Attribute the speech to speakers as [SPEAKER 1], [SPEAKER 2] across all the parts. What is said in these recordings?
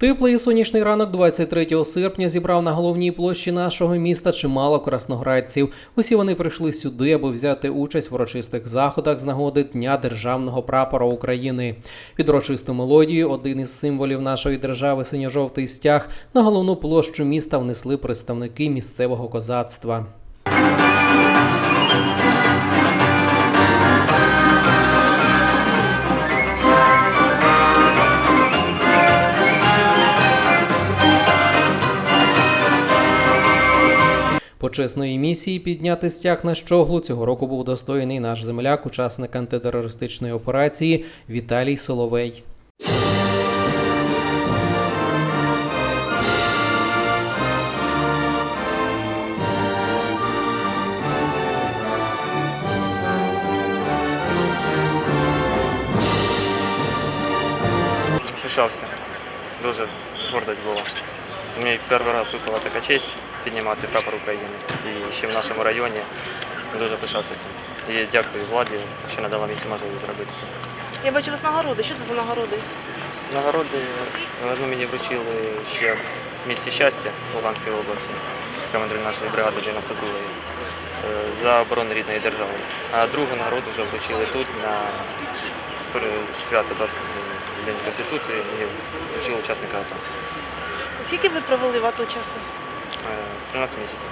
[SPEAKER 1] Теплий і сонячний ранок 23 серпня зібрав на головній площі нашого міста чимало красноградців. Усі вони прийшли сюди, аби взяти участь в урочистих заходах з нагоди Дня державного прапора України. Під урочисту мелодію один із символів нашої держави синьо-жовтий стяг на головну площу міста внесли представники місцевого козацтва. Почесної місії підняти стяг на щоглу цього року був достойний наш земляк, учасник антитерористичної операції Віталій Соловей.
[SPEAKER 2] Пишався. Дуже гордость була. Мені перший раз випала така честь піднімати прапор України. І ще в нашому районі дуже пишався цим. І дякую владі, що надала мені цю можливість зробити це.
[SPEAKER 3] Я бачу у вас нагороди. Що це за нагороди?
[SPEAKER 2] Нагороди одну мені вручили ще в місті щастя Луганської області, командир нашої бригади 92-ї, е, за оборону рідної держави. А другу нагороду вже вручили тут на свято День Конституції і вручили учасника АТО.
[SPEAKER 3] Скільки ви провели в АТО часу?
[SPEAKER 2] Е, 13 місяців.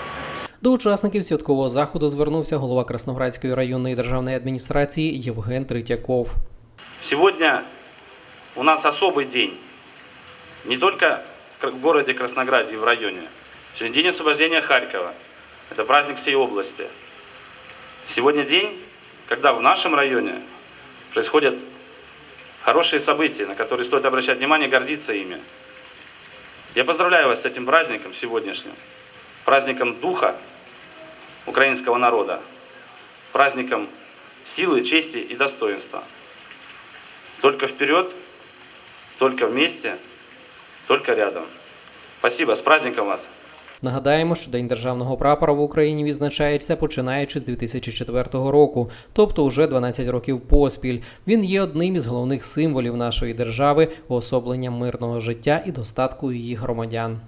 [SPEAKER 1] До учасників святкового заходу звернувся голова Красноградської районної державної адміністрації Євген Третьяков.
[SPEAKER 4] Сегодня у нас особый день. Не только в городе Краснограде и в районе. Сегодня день освобождения Харькова. Это праздник всей области. Сегодня день, когда в нашем районе происходят хорошие события, на которые стоит обращать внимание и гордиться ими. Я поздравляю вас с этим праздником сегодняшним. Праздником духа украинского народа. Праздником силы, чести и достоинства. Только вперед, только вместе, только рядом. Спасибо, с праздником вас!
[SPEAKER 1] Нагадаємо, що День державного прапора в Україні відзначається починаючи з 2004 року, тобто уже 12 років поспіль. Він є одним із головних символів нашої держави, уособлення мирного життя і достатку її громадян.